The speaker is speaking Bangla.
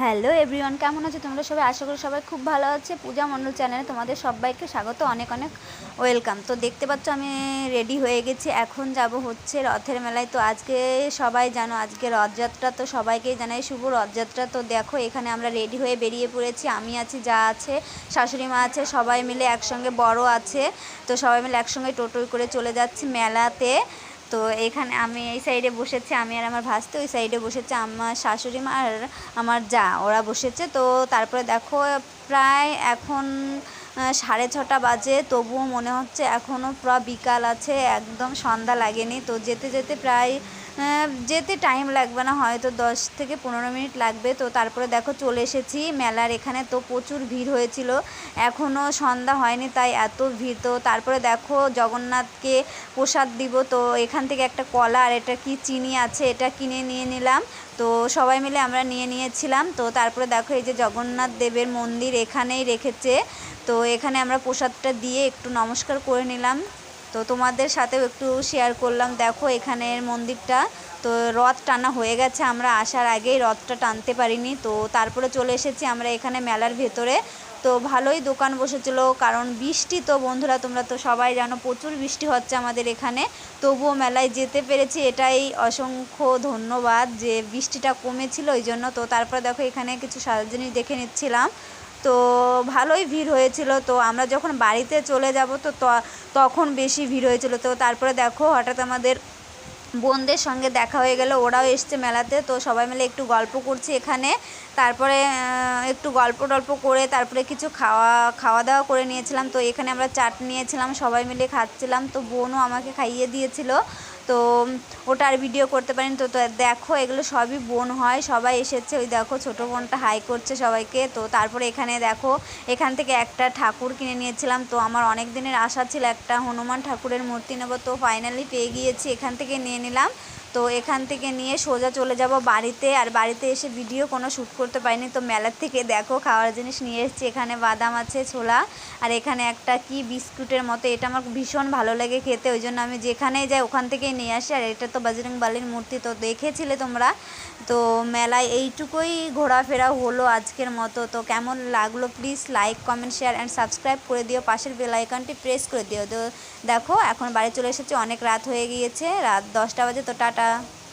হ্যালো এভরিওয়ান, কেমন আছো? তোমরা সবাই আশা করি সবাই খুব ভালো আছে। পূজা মণ্ডল চ্যানেলে তোমাদের সবাইকে স্বাগত, অনেক অনেক ওয়েলকাম। তো দেখতে পাচ্ছ আমি রেডি হয়ে গেছি। এখন যাব হচ্ছে রথের মেলায়। তো আজকে সবাই জানো, আজকে রথযাত্রা, তো সবাইকেই জানাই শুভ রথযাত্রা। তো দেখো, এখানে আমরা রেডি হয়ে বেরিয়ে পড়েছি। আমি আছি, যা আছে, শাশুড়ি মা আছে, সবাই মিলে একসঙ্গে বড় আছে। তো সবাই মিলে একসঙ্গে টোটোয় করে চলে যাচ্ছি মেলাতে। তো এখানে আমি এই সাইডে বসেছি, আমি আর আমার ভাস্তে ওই সাইডে বসেছে, আমার শাশুড়ি মা আর আমার যা, ওরা বসেছে। তো তারপরে দেখো, প্রায় এখন সাড়ে ছটা বাজে, তবুও মনে হচ্ছে এখনও পুরো বিকাল আছে, একদম সন্ধ্যা লাগেনি। তো যেতে যেতে প্রায় যেতে টাইম লাগবে না, হয়তো দশ থেকে পনেরো মিনিট লাগবে। তো তারপরে দেখো চলে এসেছি, মেলার এখানে তো প্রচুর ভিড় হয়েছিল। এখনও সন্ধ্যা হয়নি, তাই এত ভিড়। তো তারপরে দেখো জগন্নাথকে প্রসাদ দিব। তো এখান থেকে একটা কলা আর এটা কি চিনি আছে, এটা কিনে নিয়ে নিলাম। তো সবাই মিলে আমরা নিয়ে নিয়েছিলাম। তো তারপরে দেখো এই যে জগন্নাথ দেবের মন্দির এখানেই রেখেছে। তো এখানে আমরা প্রসাদটা দিয়ে একটু নমস্কার করে নিলাম। তো তোমাদের সাথেও একটু শেয়ার করলাম। দেখো এখানের মন্দিরটা, তো রথ টানা হয়ে গেছে, আমরা আসার আগেই রথটা টানতে পারিনি। তো তারপরে চলে এসেছি আমরা এখানে মেলার ভেতরে। তো ভালোই দোকান বসেছিল, কারণ বৃষ্টি তো বন্ধুরা, তোমরা তো সবাই জানো, প্রচুর বৃষ্টি হচ্ছে আমাদের এখানে। তবুও মেলায় যেতে পেরেছি, এটাই অসংখ্য ধন্যবাদ যে বৃষ্টিটা কমেছিল ওই জন্য। তো তারপরে দেখো এখানে কিছু সাজা জিনিস দেখে নিচ্ছিলাম। তো ভালোই ভিড় হয়েছিল। তো আমরা যখন বাড়িতে চলে যাব, তো তখন বেশি ভিড় হয়েছিল। তো তারপরে দেখো, হঠাৎ আমাদের বোনদের সঙ্গে দেখা হয়ে গেল। ওরাও এসছে মেলাতে। তো সবাই মিলে একটু গল্প করছি এখানে। তারপরে একটু গল্প টল্প করে তারপরে কিছু খাওয়া খাওয়া দাওয়া করে নিয়েছিলাম। তো এখানে আমরা চাট নিয়েছিলাম, সবাই মিলে খাচ্ছিলাম। তো বোনও আমাকে খাইয়ে দিয়েছিল। তো ওটার ভিডিও করতে পারিনি। তো দেখো, এগুলো সবই বোন হয়, সবাই এসেছে। ওই দেখো, ছোটো বোনটা হাই করছে সবাইকে। তো তারপরে এখানে দেখো, এখান থেকে একটা ঠাকুর কিনে নিয়েছিলাম। তো আমার অনেক দিনের আশা ছিল একটা হনুমান ঠাকুরের মূর্তি নেব। তো ফাইনালি পেয়ে গিয়েছি, এখান থেকে নিয়ে নিলাম। তো এখান থেকে নিয়ে সোজা চলে যাব বাড়িতে। আর বাড়িতে এসে ভিডিও কোনো শ্যুট করতে পারিনি। তো মেলার থেকে দেখো, খাওয়ার জিনিস নিয়ে এসেছি। এখানে বাদাম আছে, ছোলা। আর এখানে একটা কি বিস্কুটের মতো, এটা আমার ভীষণ ভালো লাগে খেতে। ওই জন্য আমি যেখানেই যাই ওখান থেকেই নিয়ে আসি। আর এটা তো বজরং বালির মূর্তি, তো দেখেছিলে তোমরা? তো মেলায় এইটুকুই ঘোরাফেরা হলো আজকের মতো। তো কেমন লাগল please like comment share and subscribe করে দিও। পাশের বেল আইকনটি প্রেস করে দিও। তো দেখো, এখন বাড়ি চলে এসেছি। অনেক রাত হয়ে গিয়েছে। রাত দশটা বাজে। তো টাটা। galera!